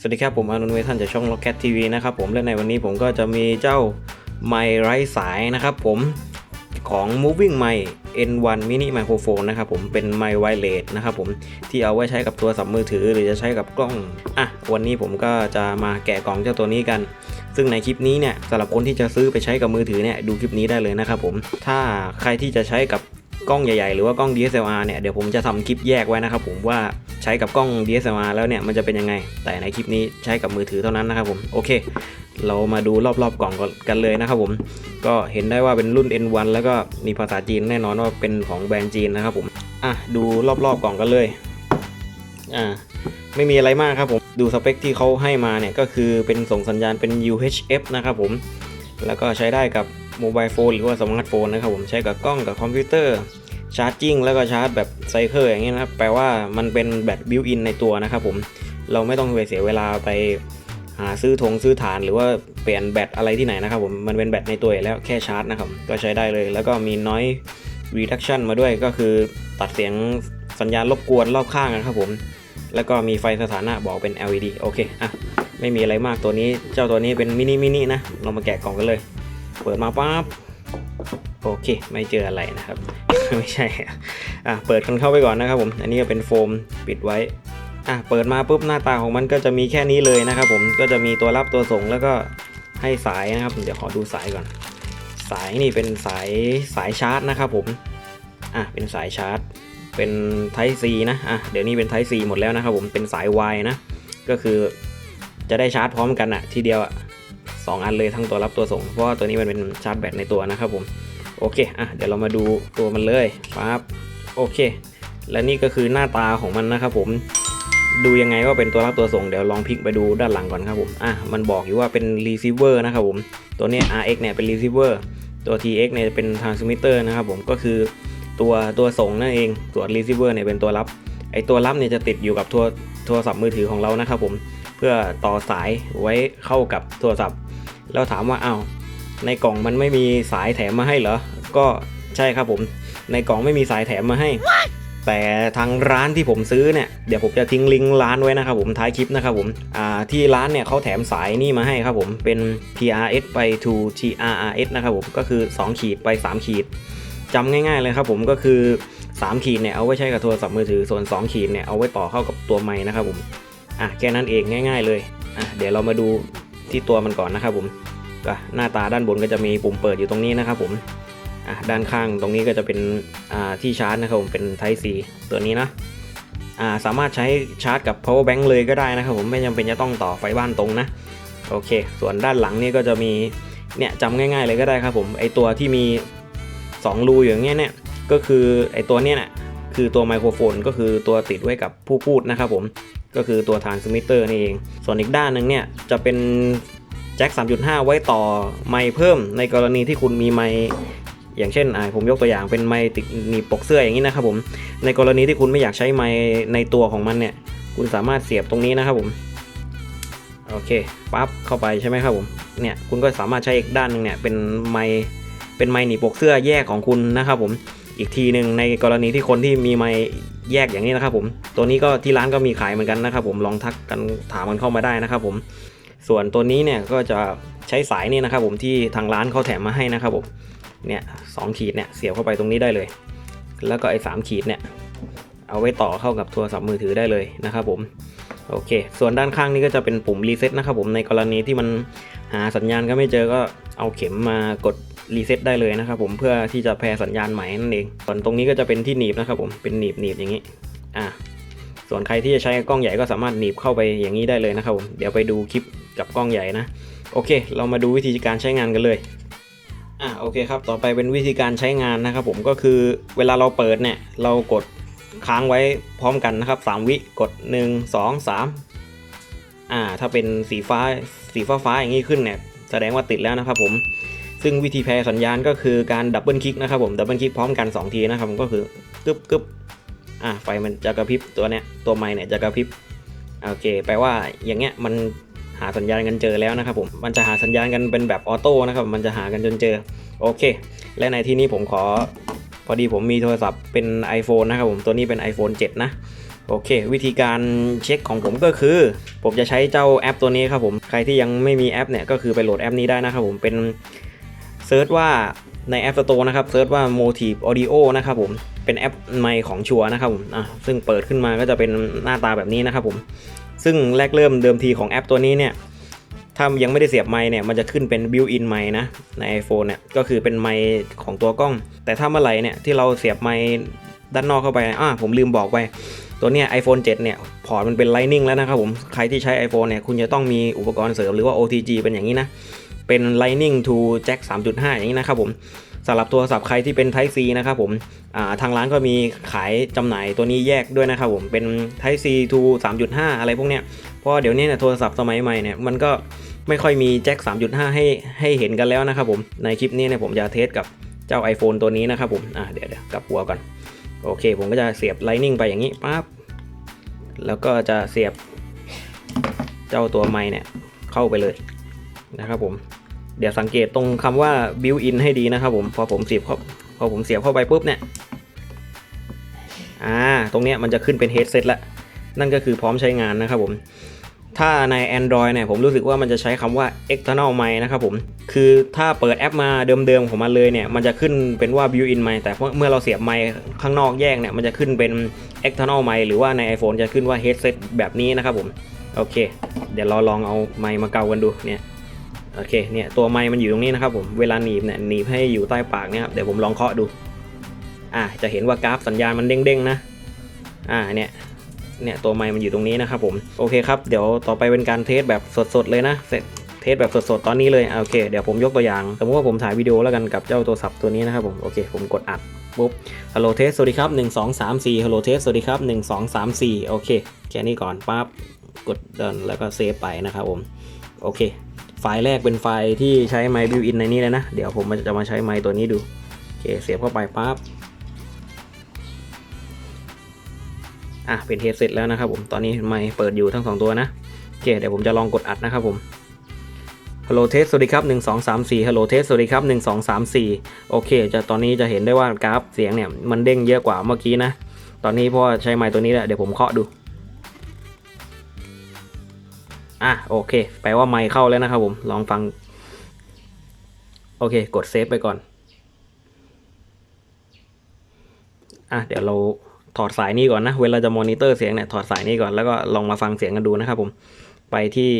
สวัสดีครับผมอนุนเวทันจากช่อง Rocket TV นะครับผมและในวันนี้ผมก็จะมีเจ้าไมค์ไร้สายนะครับผมของ Moving Mic N1 Mini Microphone นะครับผมเป็นไมค์ไวเลสนะครับผมที่เอาไว้ใช้กับโทรศัพท์มือถือหรือจะใช้กับกล้องอะวันนี้ผมก็จะมาแกะกล่องเจ้าตัวนี้กัน ซึ่งในคลิปนี้เนี่ยสำหรับคนที่จะซื้อไปใช้กับมือถือเนี่ยดูคลิปนี้ได้เลยนะครับผมถ้าใครที่จะใช้กับกล้องใหญ่ๆ หรือว่ากล้อง DSLR เนี่ยเดี๋ยวผมจะทำคลิปแยกไว้นะครับผมว่า ใช้กับกล้อง DSLR แล้วเนี่ยมันจะเป็นยังไง แต่ในคลิปนี้ใช้กับมือถือเท่านั้นนะครับผมโอเค เรามาดูรอบๆกล่องกันเลยนะครับผมก็เห็นได้ว่าเป็นรุ่น N1 แล้วก็มีภาษาจีนแน่นอนว่าเป็นของแบรนด์จีนนะครับผมอะดูรอบๆกล่องกันเลยอ่าไม่มีอะไรมากครับผมดูสเปคที่เขาให้มาเนี่ยก็คือเป็นส่งสัญญาณเป็น UHF นะครับผมแล้วก็ใช้ได้กับโมบายโฟนหรือว่าสมาร์ทโฟนนะครับผมใช้กับกล้องกับคอมพิวเตอร์ ชาร์จจิ้งแล้วก็ชาร์จแบบไซเคิลอย่างนี้นะครับ แปลว่ามันเป็นแบตบิวอินในตัวนะครับผม เราไม่ต้องไปเสียเวลาไปหาซื้อถงซื้อฐานหรือว่าเปลี่ยนแบตอะไรที่ไหนนะครับผม มันเป็นแบตในตัวแล้วแค่ชาร์จนะครับ ก็ใช้ได้เลย แล้วก็มีน้อย reduction มาด้วยก็คือตัดเสียงสัญญาณรบกวนรอบข้างนะครับผม แล้วก็มีไฟสถานะบอกเป็น LED โอเค อะ ไม่มีอะไรมากตัวนี้ เจ้าตัวนี้เป็นมินิมินินะ เรามาแกะกล่องกันเลย เปิดมาปั๊บ โอเค ไม่เจออะไรนะครับ ไม่ใช่อะเปิดกันเข้าไปก่อนนะครับผม อันนี้ก็เป็นโฟมปิดไว้อะเปิดมาปุ๊บหน้าตาของมันก็จะมีแค่นี้เลยนะครับผมก็จะมีตัวรับตัวส่งแล้วก็ให้สายนะครับเดี๋ยวขอดูสายก่อน สายนี่เป็นสายสายชาร์จนะครับผมอะเป็นสายชาร์จ เป็น Type C นะอะเดี๋ยวนี้เป็น Type C หมดแล้วนะครับผมเป็นสาย Y นะก็คือจะได้ชาร์จพร้อมกันอะทีเดียวอะสองอันเลยทั้งตัวรับตัวส่ง เพราะว่าตัวนี้มันเป็นชาร์จแบตในตัวนะครับผม โอเคอะเดี๋ยวเรามาดูตัวมันเลยปั๊บโอเค และนี่ก็คือหน้าตาของมันนะครับผมดูยังไงว่าเป็นตัวรับตัวส่งเดี๋ยวลองพลิกไปดูด้านหลังก่อนครับผมอะมันบอกอยู่ว่าเป็น receiver นะครับผมตัวนี้ RX เนี่ยเป็น receiver ตัว TX เนี่ยเป็น transmitter นะครับผมก็คือตัวตัวส่งนั่นเองตัวน receiver เนี่ยเป็นตัวรับไอตัวรับเนี่ยจะติดอยู่กับโทรโทรศัพท์มือถือของเรานะครับผมเพื่อต่อสายไว้เข้ากับโทรศัพท์ แล้วถามว่าอ้าว ในกล่องมันไม่มีสายแถมมาให้เหรอ ก็ใช่ครับผม ในกล่องไม่มีสายแถมมาให้ แต่ทางร้านที่ผมซื้อเนี่ยเดี๋ยวผมจะทิ้งลิงก์ร้านไว้นะครับผมท้ายคลิปนะครับผมอ่าที่ร้านเนี่ยเขาแถมสายนี่มาให้ครับผมเป็น PRS ไป to TRRS นะครับผมก็คือ 2 ขีดไป 3 ขีดจำง่าย ๆเลยครับผมก็คือ 3 ขีดเนี่ยเอาไว้ใช้กับโทรศัพท์มือถือส่วน 2 ขีดเนี่ยเอาไว้ต่อเข้ากับตัวไม้นะครับผมอะแค่นั้นเองง่าย ๆ เลยอะเดี๋ยวเรามาดูที่ตัวมันก่อนนะครับผม ก็หน้าตาด้านบนก็จะมีปุ่มเปิดอยู่ตรงนี้นะครับผมอะด้านข้างตรงนี้ก็จะเป็นอ่าที่ชาร์จนะครับผมเป็น Type C ตัวนี้นะอ่าสามารถใช้ชาร์จกับ power bank เลยก็ได้นะครับผมไม่จำเป็นจะต้องต่อไฟบ้านตรงนะโอเค ส่วนด้านหลังนี่ก็จะมีเนี่ยจำง่าย ๆ เลยก็ได้ครับผมไอตัวที่มี 2 รูอย่างเงี้ยเนี่ยก็คือไอตัวเนี้ยน่ะคือตัวไมโครโฟนก็คือตัวติดไว้กับผู้พูดนะครับผมก็คือตัวทานสมิเตอร์นี่เอง ส่วนอีกด้านหนึ่งเนี่ยจะเป็น แจ็ค 3.5 ไว้ต่อไมค์เพิ่มในกรณีที่คุณมีไมค์อย่างเช่นผมยกตัวอย่างเป็นไมค์ติดหนีบปกเสื้ออย่างนี้นะครับผมในกรณีที่คุณไม่อยากใช้ไมค์ในตัวของมันเนี่ย คุณสามารถเสียบตรงนี้นะครับผมโอเคปั๊บเข้าไปใช่ไหมครับผมเนี่ยคุณก็สามารถใช้อีกด้านหนึ่งเนี่ยเป็นไมค์เป็นไมค์หนีบปกเสื้อแยกของคุณนะครับผมอีกทีหนึ่งในกรณีที่คนที่มีไมค์แยกอย่างนี้นะครับผมตัวนี้ก็ที่ร้านก็มีขายเหมือนกันนะครับผมลองทักกันถามกันเข้ามาได้นะครับผม ส่วนตัวนี้เนี่ยก็จะใช้สายนี่นะครับผมที่ทางร้านเขาแถมมาให้นะครับผมเนี่ยสองขีดเนี่ยเสียบเข้าไปตรงนี้ได้เลย แล้วก็ไอ้สามขีดเนี่ยเอาไว้ต่อเข้ากับโทรศัพท์มือถือได้เลยนะครับผมโอเค ส่วนด้านข้างนี้ก็จะเป็นปุ่มรีเซ็ตนะครับผมในกรณีที่มันหาสัญญาณก็ไม่เจอก็เอาเข็มมากดรีเซ็ตได้เลยนะครับผมเพื่อที่จะแพร่สัญญาณใหม่นั่นเองส่วนตรงนี้ก็จะเป็นที่หนีบนะครับผมเป็นหนีบหนีบอย่างนี้อ่าส่วนใครที่จะใช้กล้องใหญ่ก็สามารถหนีบเข้าไปอย่างนี้ได้เลยนะครับผมเดี๋ยวไปดูคลิป กับกล้องใหญ่นะ โอเค เรามาดูวิธีการใช้งานกันเลยอ่าโอเคครับ ต่อไปเป็นวิธีการใช้งานนะครับผมก็คือเวลาเราเปิดเนี่ย เรากดค้างไว้พร้อมกันนะครับ 3 วิกด 1 2 3อ่าถ้าเป็นสีฟ้าสีฟ้าฟ้าอย่างนี้ขึ้นเนี่ย แสดงว่าติดแล้วนะครับผมซึ่งวิธีแพร่สัญญาณก็คือการดับเบิลคลิกนะครับผมดับเบิลคลิกพร้อมกัน 2 ทีนะครับผมก็คือกึบกึบอะไฟมันจะกระพริบตัวเนี้ยตัวไม้เนี่ยจะกระพริบโอเค แปลว่าอย่างเงี้ยมัน หาสัญญาณกันเจอแล้วนะครับผมมันจะหาสัญญาณกันเป็นแบบออโต้นะครับมันจะหากันจนเจอโอเค และในที่นี้ผมขอ พอดีผมมีโทรศัพท์เป็น iPhone นะครับผมตัวนี้เป็น iPhone 7 นะโอเค วิธีการเช็คของผมก็คือ ผมจะใช้เจ้าแอปตัวนี้ครับผมใครที่ยังไม่มีแอปเนี่ยก็คือไปโหลดแอปนี้ได้นะครับผมเป็นเซิร์ชว่าใน App Store นะครับเซิร์ชว่า Motive Audio นะครับผมเป็นแอปไมค์ของชัวนะครับผมอะซึ่งเปิดขึ้นมาก็จะเป็นหน้าตาแบบนี้นะครับผม ซึ่งแรกเริ่มเดิมทีของแอปตัวนี้เนี่ยถ้ายังไม่ได้เสียบไมค์เนี่ยมันจะขึ้นเป็น built-in ไมค์นะใน iPhone เนี่ยก็คือเป็นไมค์ของตัวกล้อง แต่ถ้าเมื่อไหร่เนี่ยที่เราเสียบไมค์ด้านนอกเข้าไปอ่าผมลืมบอกไปตัวเนี้ย iPhone 7 เนี่ยพอร์ตมันเป็น Lightning แล้วนะครับผมใครที่ใช้ iPhone เนี่ยคุณจะต้องมีอุปกรณ์เสริมหรือว่า OTG เป็นอย่างนี้นะเป็น Lightning to Jack 3.5 อย่างนี้นะครับผม สำหรับโทรศัพท์ใครที่เป็น Type C นะครับผมทางร้านก็มีขายจำหน่ายตัวนี้แยกด้วยนะครับผมเป็น Type C to 3.5 อะไรพวกเนี้ยเพราะว่าเดี๋ยวนี้เนี่ยโทรศัพท์สมัยใหม่เนี่ยมันก็ไม่ค่อยมีแจ็ค 3.5 ให้ให้เห็นกันแล้วนะครับผมในคลิปนี้เนี่ยผมจะเทสกับเจ้า iPhone ตัวนี้นะครับผมอ่าเดี๋ยวเดี๋ยวกลับหัวก่อนโอเค ผมก็จะเสียบ Lightning ไปอย่างนี้ปั๊บแล้วก็จะเสียบเจ้าตัวไม้เนี่ยเข้าไปเลยนะครับผม เดี๋ยวสังเกตตรงคำว่า built in ให้ดีนะครับผม พอผมเสียบเข้าพอผมเสียบเข้าไปปุ๊บเนี่ย อ่า ตรงเนี้ยมันจะขึ้นเป็น headset ละ นั่นก็คือพร้อมใช้งานนะครับผม ถ้าใน Android เนี่ยผมรู้สึกว่ามันจะใช้คำว่า external mic นะครับผม คือถ้าเปิดแอปมาเดิมๆของมันเลยเนี่ย มันจะขึ้นเป็นว่า built-in mic แต่เมื่อเราเสียบไมค์ข้างนอกแยกเนี่ย มันจะขึ้นเป็น external mic หรือว่าใน iPhone จะขึ้นว่า headset แบบนี้นะครับผม โอเค เดี๋ยวเราลองเอาไมค์มาเกากันดูเนี่ย โอเคเนี่ยตัวไมค์มันอยู่ตรงนี้นะครับผมเวลาหนีบเนี่ยหนีบให้อยู่ใต้ปากเนี่ยครับเดี๋ยวผมลองเคาะดูอ่าจะเห็นว่ากราฟสัญญาณมันเด้งๆนะอ่าเนี่ยเนี่ยตัวไมค์มันอยู่ตรงนี้นะครับผมโอเคครับเดี๋ยวต่อไปเป็นการเทสแบบสดๆเลยนะเสร็จเทสแบบสดๆตอนนี้เลยโอเคเดี๋ยวผมยกตัวอย่างสมมติว่าผมถ่ายวิดีโอแล้วกันกับเจ้าโทรศัพท์ตัวนี้นะครับผมโอเคผมกดอัดปุ๊บฮัลโหลเทสสวัสดีครับ 1 2 3 4ฮัลโหลเทสสวัสดีครับ 1 2 3 4 โอเค แค่นี้ก่อนปั๊บกดเดินแล้วก็เซฟไปนะครับผม โอเค ฟล์แรกเป็นไฟล์ที่ใช้ไมค์บิวอินในนี้เลยนะ เดี๋ยวผมจะมาใช้ไมค์ตัวนี้ดูโอเคเสียบเข้าไปปั๊บอะเป็นเฮดเสร็จแล้วนะครับผมตอนนี้ไมค์เปิดอยู่ทั้งสองตัวนะโอเคเดี๋ยวผมจะลองกดอัดนะครับผมฮัลโหลเทสสวัสดีครับ 1 2 3 4ฮัลโหลเทสสวัสดีครับ 1 2 3 4 โอเค จะตอนนี้จะเห็นได้ว่ากราฟเสียงเนี่ย มันเด้งเยอะกว่าเมื่อกี้นะ ตอนนี้พราะว่าใช้ไมค์ตัวนี้แหละ เดี๋ยวผมเคาะดู อะโอเคแปลว่าไมค์เข้าแล้วนะครับผมลองฟัง โอเค กดเซฟไปก่อน อะเดี๋ยวเราถอดสายนี้ก่อนนะ เวลาจะมอนิเตอร์เสียงเนี่ยถอดสายนี้ก่อนแล้วก็ลองมาฟังเสียงกันดูนะครับผมไปที่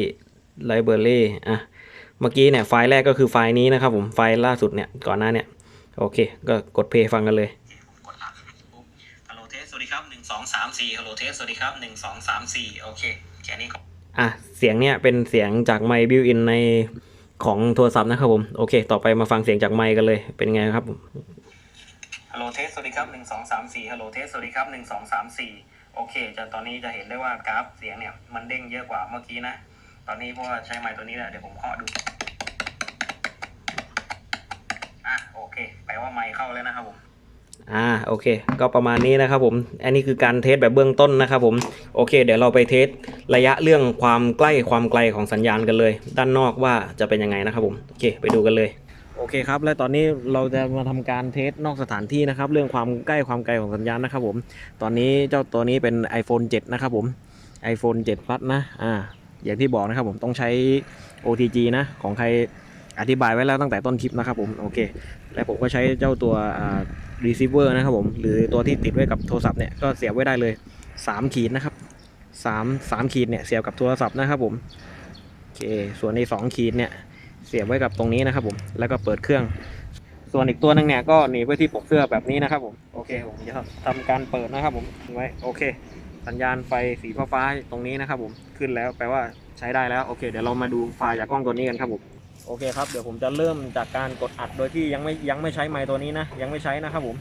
Library อะเมื่อกี้เนี่ยไฟล์แรกก็คือไฟล์นี้นะครับผมไฟล์ล่าสุดเนี่ยก่อนหน้าเนี่ยโอเค ก็กดเพลย์ฟังกันเลยฮัลโหลเทสสวัสดีครับ1 2 3 4ฮัลโหลเทสสวัสดีครับ1 2 3 4โอเคแค่นี้ก่ อะเสียงเนี่ยเป็นเสียงจากไมค์บิวอินในของโทรศัพท์นะครับผมโอเค ต่อไปมาฟังเสียงจากไมค์กันเลยเป็นไงครับฮัลโหลเทสสวัสดีครับหนึ่งสองสามสี่ฮัลโหลเทสสวัสดีครับหนึ่งสองสามสี่โอเค จะตอนนี้จะเห็นได้ว่ากราฟเสียงเนี่ยมันเด้งเยอะกว่าเมื่อกี้นะ ตอนนี้เพราะว่าใช้ไมค์ตัวนี้แหละเดี๋ยวผมเคาะดูอะโอเคแปลว่าไมค์เข้าแล้วนะครับผม อ่าโอเค ก็ประมาณนี้นะครับผม อันนี้คือการเทสแบบเบื้องต้นนะครับผม โอเค เดี๋ยวเราไปเทสระยะเรื่องความใกล้ความไกลของสัญญาณกันเลย ด้านนอกว่าจะเป็นยังไงนะครับผม โอเค ไปดูกันเลย โอเคครับ และตอนนี้เราจะมาทำการเทสนอกสถานที่นะครับ เรื่องความใกล้ความไกลของสัญญาณนะครับผม ตอนนี้เจ้าตัวนี้เป็น iPhone 7 นะครับผม iPhone 7 Plus นะ อ่า อย่างที่บอกนะครับผมต้องใช้ OTG นะ ของใครอธิบายไว้แล้วตั้งแต่ต้นคลิปนะครับผม โอเค และผมก็ใช้เจ้าตัวอ่า receiver นะครับผม หรือตัวที่ติดไว้กับโทรศัพท์เนี่ยก็เสียบไว้ได้เลย 3 ขีดนะครับ3 3ขีดเนี่ยเสียบกับโทรศัพท์นะครับผมโอเคส่วนใน2ขีดเนี่ยเสียบไว้กับตรงนี้นะครับผมแล้วก็เปิดเครื่อง ส่วนอีกตัวหนึงเนี่ยก็หนีไว้ที่ปกเสื้อแบบนี้นะครับผมโอเคผมจะทำการเปิดนะครับผมไว้โอเค สัญญาณไฟสีฟ้าตรงนี้นะครับผมขึ้นแล้วแปลว่าใช้ได้แล้วโอเค เดี๋ยวเรามาดูไฟล์จากกล้องตัวนี้กันครับผม โอเคครับเดี๋ยวผมจะเริ่มจากการกดอัดโดยที่ยังไม่ยังไม่ใช้ไมค์ตัวนี้นะ ยังไม่ใช้นะครับผม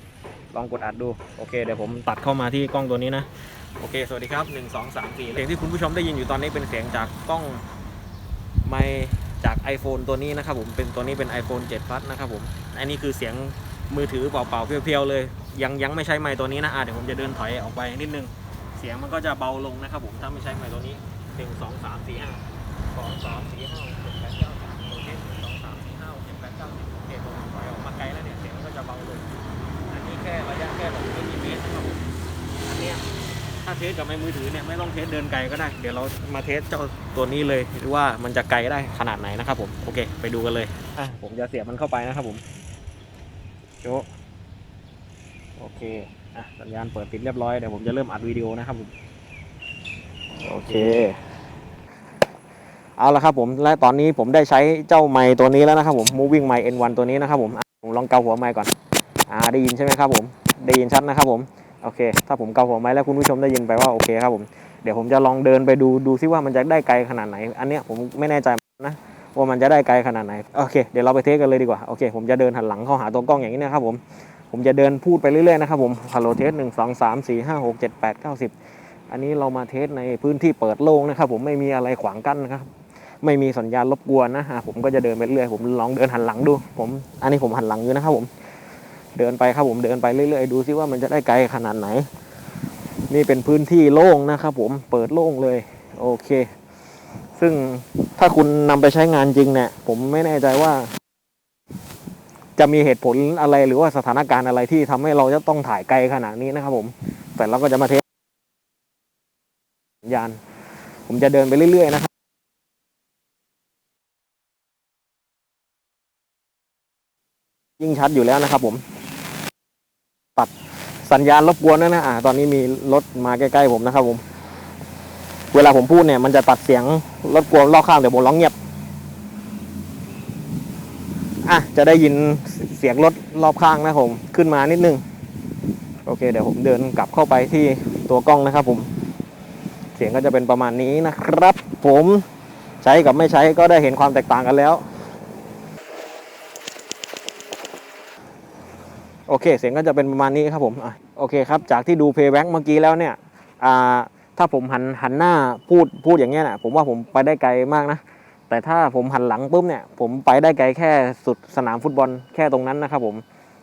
ลองกดอัดดูโอเคเดี๋ยวผมตัดเข้ามาที่กล้องตัวนี้นะโอเค สวัสดีครับ1 2 3 4เสียงที่คุณผู้ชมได้ยินอยู่ตอนนี้เป็นเสียงจากกล้องไมค์จาก iPhone ตัวนี้นะครับผมเป็นตัวนี้เป็น iPhone 7 Plus นะครับผมอันนี้คือเสียงมือถือเปล่าๆเพียวๆเลย ยังยังไม่ใช้ไมค์ตัวนี้นะอะเดี๋ยวผมจะเดินถอยออกไปนิดนึง เสียงมันก็จะเบาลงนะครับผมถ้าไม่ใช้ไมค์ตัวนี้ 1 2 3 4 5 2 3 4 5 ถ้าเทสกับไม้มือถือเนี่ยไม่ต้องเทสเดินไกลก็ได้ เดี๋ยวเรามาเทสเจ้าตัวนี้เลยว่ามันจะไกลได้ขนาดไหนนะครับผมโอเค ไปดูกันเลยอะผมจะเสียบมันเข้าไปนะครับผมโชโอเคอะสัญญาณเปิดติดเรียบร้อยเดี๋ยวผมจะเริ่มอัดวิดีโอนะครับผมโอเค เอาละครับผมและตอนนี้ผมได้ใช้เจ้าไม้ตัวนี้แล้วนะครับผม moving mic N1 ตัวนี้นะครับผมผมลองเกาหัวไม้ก่อนอ่าได้ยินใช่ไหมครับผมได้ยินชัดนะครับผม โอเค ถ้าผมเกาหัวไม้แล้วคุณผู้ชมได้ยินไปว่าโอเคครับผม เดี๋ยวผมจะลองเดินไปดูดูซิว่ามันจะได้ไกลขนาดไหน อันเนี้ยผมไม่แน่ใจนะว่ามันจะได้ไกลขนาดไหน โอเค เดี๋ยวเราไปเทสกันเลยดีกว่า โอเค ผมจะเดินหันหลังเข้าหาตัวกล้องอย่างนี้นะครับผม ผมจะเดินพูดไปเรื่อยๆนะครับผมฮัลโหลเทสหนึ่งสองสามสี่ห้าหกเจ็ดแปดเก้าสิบอันนี้เรามาเทสในพื้นที่เปิดโล่งนะครับผม ไม่มีอะไรขวางกั้นนะครับ ไม่มีสัญญาณรบกวนนะฮะผมก็จะเดินไปเรื่อย ผมลองเดินหันหลังดู ผม อันนี้ผมหันหลังอยู่นะครับผม เดินไปครับผมเดินไปเรื่อยๆดูซิว่ามันจะได้ไกลขนาดไหน นี่เป็นพื้นที่โล่งนะครับผมเปิดโล่งเลยโอเค ซึ่งถ้าคุณนำไปใช้งานจริงเนี่ยผมไม่แน่ใจว่า จะมีเหตุผลอะไรหรือว่าสถานการณ์อะไรที่ทำให้เราจะต้องถ่ายไกลขนาดนี้นะครับผมแต่เราก็จะมาเทสสัญญาณผมจะเดินไปเรื่อยๆนะครับยิ่งชัดอยู่แล้วนะครับผม สัญญาณรบกวนด้วยนะอ่าตอนนี้มีรถมาใกล้ๆผมนะครับผม เวลาผมพูดเนี่ยมันจะตัดเสียงรบกวนรอบข้างเดี๋ยวผมร้องเงียบอะจะได้ยินเสียงรถรอบข้างนะผมขึ้นมานิดนึงโอเค เดี๋ยวผมเดินกลับเข้าไปที่ตัวกล้องนะครับผม เสียงก็จะเป็นประมาณนี้นะครับ ผมใช้กับไม่ใช้ก็ได้เห็นความแตกต่างกันแล้ว โอเค เสียงก็จะเป็นประมาณนี้ครับผมอโอเคครับ จากที่ดูเพย์แบ็กเมื่อกี้แล้วเนี่ยถ้าผมหันหันหน้าพูดพูดอย่างเงี้ยนะผมว่าผมไปได้ไกลมากนะ แต่ถ้าผมหันหลังปุ๊บเนี่ย ผมไปได้ไกลแค่สุดสนามฟุตบอลแค่ตรงนั้นนะครับผม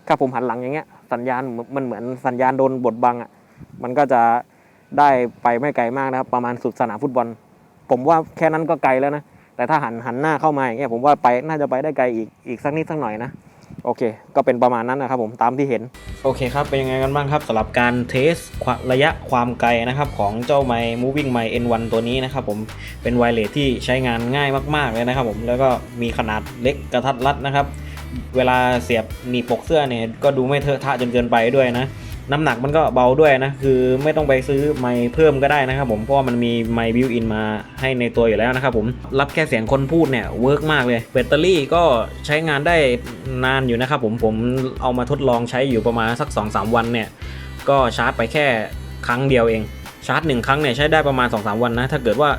ถ้าผมหันหลังอย่างเงี้ยสัญญาณมันเหมือนสัญญาณโดนบดบังอะมันก็จะได้ไปไม่ไกลมากนะครับ ประมาณสุดสนามฟุตบอล ผมว่าแค่นั้นก็ไกลแล้วนะแต่ถ้าหันหันหน้าเข้ามาอย่างเงี้ยผมว่าไปน่าจะไปได้ไกลอีกอีกสักนิดสักหน่อยนะ โอเค ก็เป็นประมาณนั้นนะครับผมตามที่เห็น โอเคครับ เป็นยังไงกันบ้างครับสำหรับการเทสระยะความไกลนะครับ ของเจ้าไม moving ไม N1 ตัวนี้นะครับผมเป็นไวเลสที่ใช้งานง่ายมาก ๆ เลยนะครับผมแล้วก็มีขนาดเล็กกระทัดรัดนะครับ เวลาเสียบหนีบปกเสื้อเนี่ยก็ดูไม่เทอะทะจนเกินไปด้วยนะ น้ำหนักมันก็เบาด้วยนะ คือไม่ต้องไปซื้อไมค์เพิ่มก็ได้นะครับผม เพราะมันมีไมค์บิวอินมาให้ในตัวอยู่แล้วนะครับผม รับแค่เสียงคนพูดเนี่ยเวิร์กมากเลย แบตเตอรี่ก็ใช้งานได้นานอยู่นะครับผม ผมเอามาทดลองใช้อยู่ประมาณสัก 2-3 วันเนี่ย ก็ชาร์จไปแค่ครั้งเดียวเอง ชาร์จหนึ่งครั้งเนี่ยใช้ได้ประมาณ 2-3 วันนะ ถ้าเกิดว่า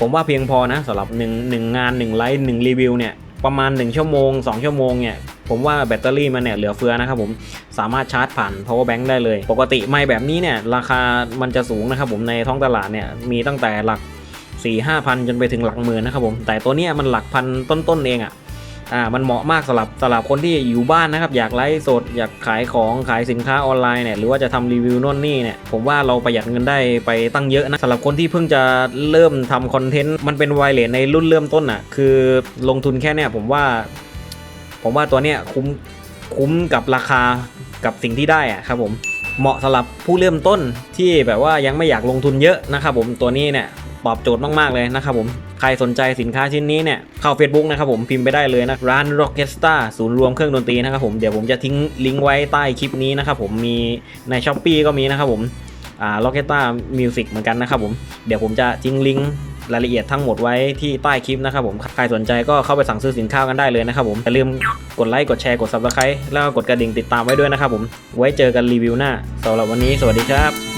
ผมว่าเพียงพอนะสำหรับ1 1งาน1ไลฟ์1รีวิวเนี่ยประมาณ 1 ชั่วโมง 2 ชั่วโมงเนี่ย ผมว่าแบตเตอรี่มันเนี่ยเหลือเฟือนะครับผมสามารถชาร์จผ่าน power bank ได้เลย ปกติไม่แบบนี้เนี่ยราคามันจะสูงนะครับผมในท้องตลาดเนี่ยมีตั้งแต่หลัก4 5พันจนไปถึงหลักหมื่นนะครับผมแต่ตัวเนี้ยมันหลักพันต้นๆเองอะ่ะอ่ามันเหมาะมากสำหรับสำหรับคนที่อยู่บ้านนะครับ อยากไลฟ์สดอยากขายของขายสินค้าออนไลน์เนี่ยหรือว่าจะทำรีวิวน่นนี่เนี่ยผมว่าเราประหยัดเงินได้ไปตั้งเยอะนะสำหรับคนที่เพิ่งจะเริ่มทำคอนเทนต์มันเป็นไวเลสในรุ่นเริ่มต้นอะคือลงทุนแค่เนี่ยผมว่า ผมว่าตัวเนี้ยคุ้มคุ้มกับราคากับสิ่งที่ได้อะครับผมเหมาะสำหรับผู้เริ่มต้นที่แบบว่ายังไม่อยากลงทุนเยอะนะครับผมตัวนี้เนี่ยตอบโจทย์มาก ๆ เลยนะครับผมใครสนใจสินค้าชิ้นนี้เนี่ยเข้า Facebook นะครับผมพิมพ์ไปได้เลยนะร้าน Rockstar ศูนย์รวมเครื่องดนตรีนะครับผมเดี๋ยวผมจะทิ้งลิงก์ไว้ใต้คลิปนี้นะครับผมมีใน s h อ p e e ก็มีนะครับผมอ่า Rockstar Music เหมือนกันนะครับผมเดี๋ยวผมจะทิ้งลิงก์ รายละเอียดทั้งหมดไว้ที่ใต้คลิปนะครับผมใครสนใจก็เข้าไปสั่งซื้อสินค้ากันได้เลยนะครับผมอย่าลืมกดไลค์กดแชร์กด Subscribe แล้วก็กดกระดิ่งติดตามไว้ด้วยนะครับผมไว้เจอกันรีวิวหน้าสำหรับวันนี้สวัสดีครับ